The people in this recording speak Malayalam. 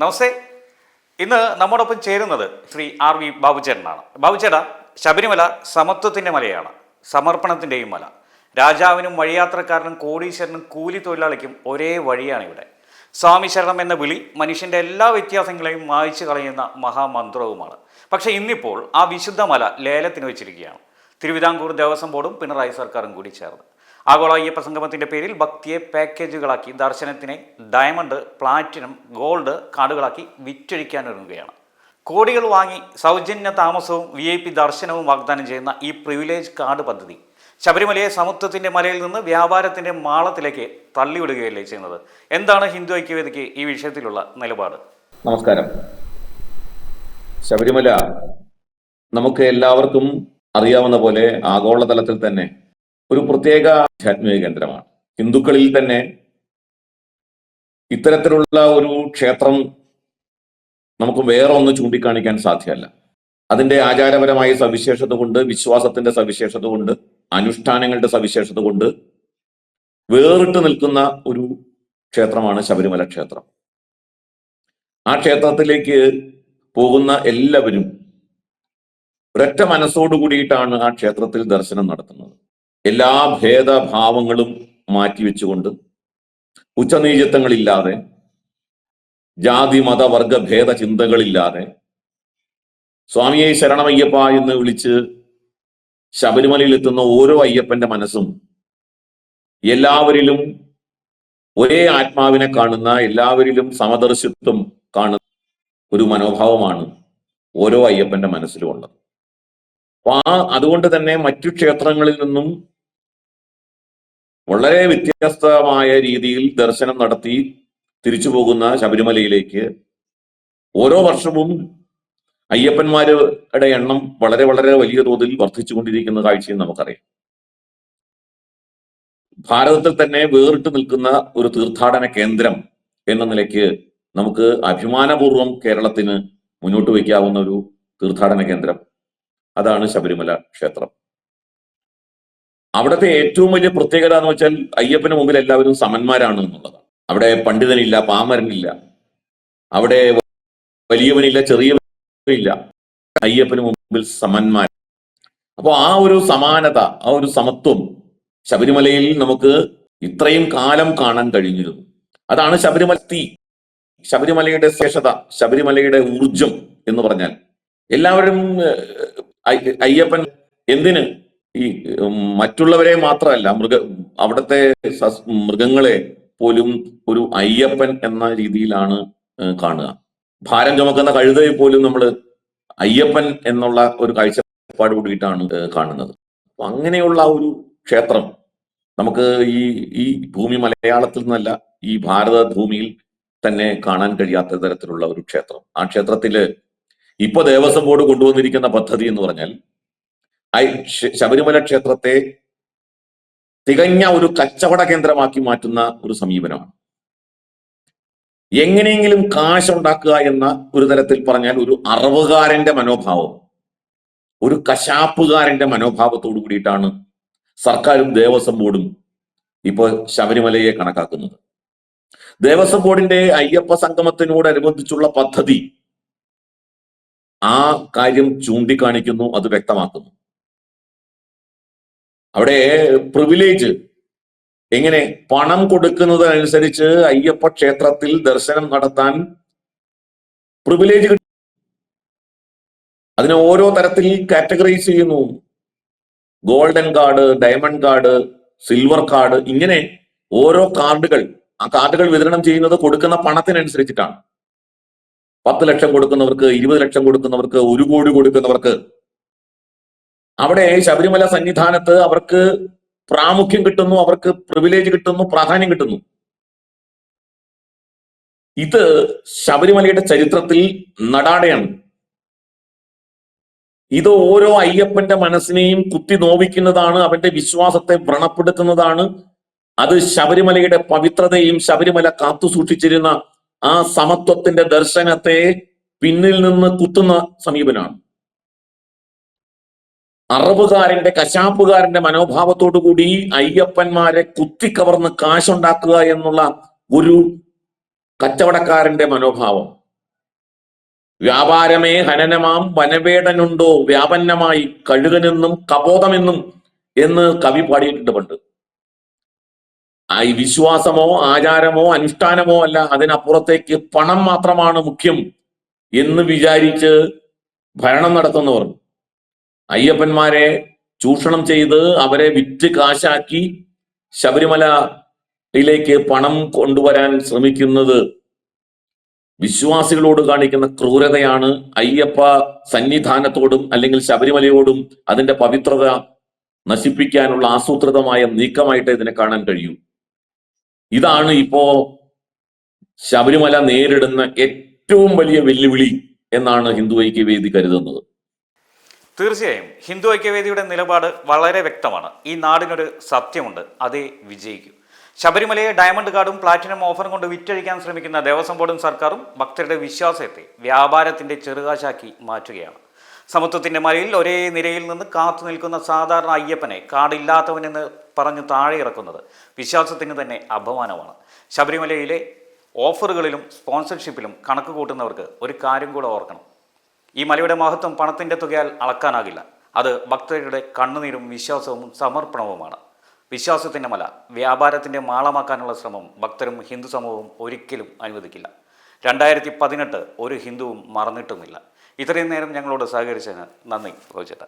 നമസ്തേ. ഇന്ന് നമ്മോടൊപ്പം ചേരുന്നത് ശ്രീ ആർ വി ബാബുചേട്ടനാണ്. ബാബുചേട്ടാ ശബരിമല സമത്വത്തിന്റെ മലയാണ് സമർപ്പണത്തിന്റെയും മല. രാജാവിനും വഴിയാത്രക്കാരനും കോടീശ്വരനും കൂലി തൊഴിലാളിക്കും ഒരേ വഴിയാണ് ഇവിടെ. സ്വാമി ശരണം എന്ന വിളി മനുഷ്യന്റെ എല്ലാ വ്യത്യാസങ്ങളെയും മായ്ച്ചു കളയുന്ന മഹാമന്ത്രവുമാണ്. പക്ഷേ ഇന്നിപ്പോൾ ആ വിശുദ്ധ മല ലേലത്തിന് വെച്ചിരിക്കുകയാണ്. തിരുവിതാംകൂർ ദേവസ്വം ബോർഡും പിണറായി സർക്കാരും കൂടി ചേർന്ന്. ആഗോള അയ്യപ്പ സംഗമത്തിന്റെ പേരിൽ ഭക്തിയെ പാക്കേജുകളാക്കി ദർശനത്തിനെ ഡയമണ്ട് പ്ലാറ്റിനം ഗോൾഡ് കാർഡുകളാക്കി വിറ്റഴിക്കാനൊരുങ്ങുകയാണ് കോടികൾ വാങ്ങി സൗജന്യ താമസവും വി ഐ പി ദർശനവും വാഗ്ദാനം ചെയ്യുന്ന ഈ പ്രിവിലേജ് കാർഡ് പദ്ധതി ശബരിമലയെ സമുദ്രത്തിന്റെ മലയിൽ നിന്ന് വ്യാപാരത്തിന്റെ മാളത്തിലേക്ക് തള്ളിവിടുകയല്ലേ ചെയ്യുന്നത്? എന്താണ് ഹിന്ദു ഐക്യവേദിക്ക് ഈ വിഷയത്തിലുള്ള നിലപാട്? നമസ്കാരം. ശബരിമല നമുക്ക് എല്ലാവർക്കും അറിയാവുന്ന പോലെ ആഗോളതലത്തിൽ തന്നെ ഒരു പ്രത്യേക ആധ്യാത്മിക കേന്ദ്രമാണ്. ഹിന്ദുക്കളിൽ തന്നെ ഇത്തരത്തിലുള്ള ഒരു ക്ഷേത്രം നമുക്ക് വേറെ ഒന്ന് ചൂണ്ടിക്കാണിക്കാൻ സാധ്യമല്ല. അതിന്റെ ആചാരപരമായ സവിശേഷത കൊണ്ട് വിശ്വാസത്തിന്റെ സവിശേഷത കൊണ്ട് അനുഷ്ഠാനങ്ങളുടെ സവിശേഷത കൊണ്ട് വേറിട്ട് നിൽക്കുന്ന ഒരു ക്ഷേത്രമാണ് ശബരിമല ക്ഷേത്രം. ആ ക്ഷേത്രത്തിലേക്ക് പോകുന്ന എല്ലാവരും ഒരൊറ്റ മനസ്സോടു കൂടിയിട്ടാണ് ആ ക്ഷേത്രത്തിൽ ദർശനം നടത്തുന്നത്. എല്ലാ ഭേദഭാവങ്ങളും മാറ്റിവെച്ചുകൊണ്ട് ഉച്ചനീചത്വങ്ങളില്ലാതെ ജാതി മത വർഗ ഭേദ ചിന്തകളില്ലാതെ സ്വാമിയെ ശരണമയ്യപ്പ എന്ന് വിളിച്ച് ശബരിമലയിൽ എത്തുന്ന ഓരോ അയ്യപ്പന്റെ മനസ്സും എല്ലാവരിലും ഒരേ ആത്മാവിനെ കാണുന്ന എല്ലാവരിലും സമദർശിത്വം കാണുന്ന ഒരു മനോഭാവമാണ് ഓരോ അയ്യപ്പന്റെ മനസ്സിലും ഉള്ളത്. അപ്പൊ ആ അതുകൊണ്ട് തന്നെ മറ്റു ക്ഷേത്രങ്ങളിൽ നിന്നും വളരെ വ്യത്യസ്തമായ രീതിയിൽ ദർശനം നടത്തി തിരിച്ചു പോകുന്ന ശബരിമലയിലേക്ക് ഓരോ വർഷവും അയ്യപ്പന്മാരുടെ എണ്ണം വളരെ വളരെ വലിയ തോതിൽ വർദ്ധിച്ചുകൊണ്ടിരിക്കുന്ന കാഴ്ചയും നമുക്കറിയാം. ഭാരതത്തിൽ തന്നെ വേറിട്ട് നിൽക്കുന്ന ഒരു തീർത്ഥാടന കേന്ദ്രം എന്ന നിലയ്ക്ക് നമുക്ക് അഭിമാനപൂർവം കേരളത്തിന് മുന്നോട്ട് വയ്ക്കാവുന്ന ഒരു തീർത്ഥാടന കേന്ദ്രം. അതാണ് ശബരിമല ക്ഷേത്രം. അവിടുത്തെ ഏറ്റവും വലിയ പ്രത്യേകത എന്ന് വെച്ചാൽ അയ്യപ്പന് മുമ്പിൽ എല്ലാവരും സമന്മാരാണ് എന്നുള്ളതാണ്. അവിടെ പണ്ഡിതനില്ല പാമരനില്ല. അവിടെ വലിയവനില്ല ചെറിയവനില്ല. അയ്യപ്പന് മുമ്പിൽ സമന്മാർ. അപ്പോൾ ആ ഒരു സമാനത ആ ഒരു സമത്വം ശബരിമലയിൽ നമുക്ക് ഇത്രയും കാലം കാണാൻ കഴിഞ്ഞിരുന്നു. അതാണ് ശബരിമല തീ ശബരിമലയുടെ ശേഷത ശബരിമലയുടെ ഊർജം എന്ന് പറഞ്ഞാൽ. എല്ലാവരും അയ്യപ്പൻ എന്തിന്? ഈ മറ്റുള്ളവരെ മാത്രമല്ല മൃഗ അവിടുത്തെ മൃഗങ്ങളെ പോലും ഒരു അയ്യപ്പൻ എന്ന രീതിയിലാണ് കാണുക. ഭാരം ചുമക്കുന്ന കഴുതയെ പോലും നമ്മൾ അയ്യപ്പൻ എന്നുള്ള ഒരു കാഴ്ചപ്പാട് കൂടിയിട്ടാണ് കാണുന്നത്. അങ്ങനെയുള്ള ഒരു ക്ഷേത്രം നമുക്ക് ഈ ഈ ഭൂമി മലയാളത്തിൽ നിന്നല്ല ഈ ഭാരത ഭൂമിയിൽ തന്നെ കാണാൻ കഴിയാത്ത തരത്തിലുള്ള ഒരു ക്ഷേത്രം. ആ ക്ഷേത്രത്തിൽ ഇപ്പൊ ദേവസ്വം ബോർഡ് കൊണ്ടുവന്നിരിക്കുന്ന പദ്ധതി എന്ന് പറഞ്ഞാൽ ശബരിമല ക്ഷേത്രത്തെ തികഞ്ഞ ഒരു കച്ചവട കേന്ദ്രമാക്കി മാറ്റുന്ന ഒരു സമീപനമാണ്. എങ്ങനെയെങ്കിലും കാശുണ്ടാക്കുക എന്ന ഒരു തരത്തിൽ പറഞ്ഞാൽ ഒരു അറവുകാരന്റെ മനോഭാവം ഒരു കശാപ്പുകാരന്റെ മനോഭാവത്തോടു കൂടിയിട്ടാണ് സർക്കാരും ദേവസ്വം ബോർഡും ഇപ്പോൾ ശബരിമലയെ കണക്കാക്കുന്നത്. ദേവസ്വം ബോർഡിന്റെ അയ്യപ്പ സംഗമത്തിനോടനുബന്ധിച്ചുള്ള പദ്ധതി ആ കാര്യം ചൂണ്ടിക്കാണിക്കുന്നു അത് വ്യക്തമാക്കുന്നു. അവിടെ പ്രിവിലേജ് എങ്ങനെ പണം കൊടുക്കുന്നതനുസരിച്ച് അയ്യപ്പ ക്ഷേത്രത്തിൽ ദർശനം നടത്താൻ പ്രിവിലേജ് അതിനെ ഓരോ തരത്തിൽ കാറ്റഗറൈസ് ചെയ്യുന്നു. Golden card diamond card silver card ഇങ്ങനെ ഓരോ കാർഡുകൾ ആ കാർഡുകൾ വിതരണം ചെയ്യുന്നത് കൊടുക്കുന്ന പണത്തിനനുസരിച്ചിട്ടാണ്. പത്ത് ലക്ഷം കൊടുക്കുന്നവർക്ക് ഇരുപത് ലക്ഷം കൊടുക്കുന്നവർക്ക് ഒരു കോടി കൊടുക്കുന്നവർക്ക്. അവിടെ ശബരിമല സന്നിധാനത്ത് അവർക്ക് പ്രാമുഖ്യം കിട്ടുന്നു അവർക്ക് പ്രിവിലേജ് കിട്ടുന്നു പ്രാധാന്യം കിട്ടുന്നു. ഇത് ശബരിമലയുടെ ചരിത്രത്തിൽ നടാടയാണ്. ഇത് ഓരോ അയ്യപ്പന്റെ മനസ്സിനെയും കുത്തി നോവിക്കുന്നതാണ് അവന്റെ വിശ്വാസത്തെ വ്രണപ്പെടുത്തുന്നതാണ്. അത് ശബരിമലയുടെ പവിത്രതയും ശബരിമല കാത്തു സൂക്ഷിച്ചിരുന്ന ആ സമത്വത്തിന്റെ ദർശനത്തെ പിന്നിൽ നിന്ന് കുത്തുന്ന സമീപനമാണ് അറബുകാരന്റെ കശാപ്പുകാരന്റെ മനോഭാവത്തോടു കൂടി അയ്യപ്പന്മാരെ കുത്തിക്കവർന്ന് കാശുണ്ടാക്കുക എന്നുള്ള ഒരു കച്ചവടക്കാരന്റെ മനോഭാവം. വ്യാപാരമേ ഹനനമാം വനവേടനുണ്ടോ വ്യാപന്നമായി കഴുകനെന്നും കബോധമെന്നും എന്ന് കവി പാടിയിട്ടുണ്ട് പണ്ട്. ഈ വിശ്വാസമോ ആചാരമോ അനുഷ്ഠാനമോ അല്ല അതിനപ്പുറത്തേക്ക് പണം മാത്രമാണ് മുഖ്യം എന്ന് വിചാരിച്ച് ഭരണം നടത്തുന്നവർ. അയ്യപ്പന്മാരെ ചൂഷണം ചെയ്ത് അവരെ വിറ്റ് കാശാക്കി ശബരിമലയിലേക്ക് പണം കൊണ്ടുവരാൻ ശ്രമിക്കുന്നത് വിശ്വാസികളോട് കാണിക്കുന്ന ക്രൂരതയാണ്. അയ്യപ്പ സന്നിധാനത്തോടും അല്ലെങ്കിൽ ശബരിമലയോടും അതിന്റെ പവിത്രത നശിപ്പിക്കാനുള്ള ആസൂത്രിതമായ നീക്കമായിട്ട് ഇതിനെ കാണാൻ കഴിയൂ. ഇതാണ് ഇപ്പോ ശബരിമല നേരിടുന്ന ഏറ്റവും വലിയ വെല്ലുവിളി എന്നാണ് ഹിന്ദു ഐക്യവേദി കരുതുന്നത്. തീർച്ചയായും. ഹിന്ദു ഐക്യവേദിയുടെ നിലപാട് വളരെ വ്യക്തമാണ്. ഈ നാടിനൊരു സത്യമുണ്ട്. അതേ വിജയിക്കും. ശബരിമലയെ ഡയമണ്ട് കാർഡും പ്ലാറ്റിനം ഓഫറും കൊണ്ട് വിറ്റഴിക്കാൻ ശ്രമിക്കുന്ന ദേവസ്വം ബോർഡും സർക്കാരും ഭക്തരുടെ വിശ്വാസത്തെ വ്യാപാരത്തിന്റെ ചെറുകാശാക്കി മാറ്റുകയാണ്. സമത്വത്തിന്റെ മലയിൽ ഒരേ നിരയിൽ നിന്ന് കാത്തു നിൽക്കുന്ന സാധാരണ അയ്യപ്പനെ കാർഡില്ലാത്തവനെന്ന് പറഞ്ഞു താഴെ ഇറക്കുന്നത് വിശ്വാസത്തിന് തന്നെ അപമാനമാണ്. ശബരിമലയിലെ ഓഫറുകളിലും സ്പോൺസർഷിപ്പിലും കണക്ക് കൂട്ടുന്നവർക്ക് ഒരു കാര്യം കൂടെ ഓർക്കണം. ഈ മലയുടെ മഹത്വം പണത്തിന്റെ തുകയാൽ അളക്കാനാകില്ല. അത് ഭക്തരുടെ കണ്ണുനീരും വിശ്വാസവും സമർപ്പണവുമാണ്. വിശ്വാസത്തിന്റെ മല വ്യാപാരത്തിന്റെ മാളമാക്കാനുള്ള ശ്രമം ഭക്തരും ഹിന്ദു സമൂഹവും ഒരിക്കലും അനുവദിക്കില്ല. രണ്ടായിരത്തി പതിനെട്ട് ഒരു ഹിന്ദുവും മറന്നിട്ടുമില്ല. ഇത്രയും നേരം ഞങ്ങളോട് സഹകരിച്ചതിന് നന്ദി റോചേട്ടാ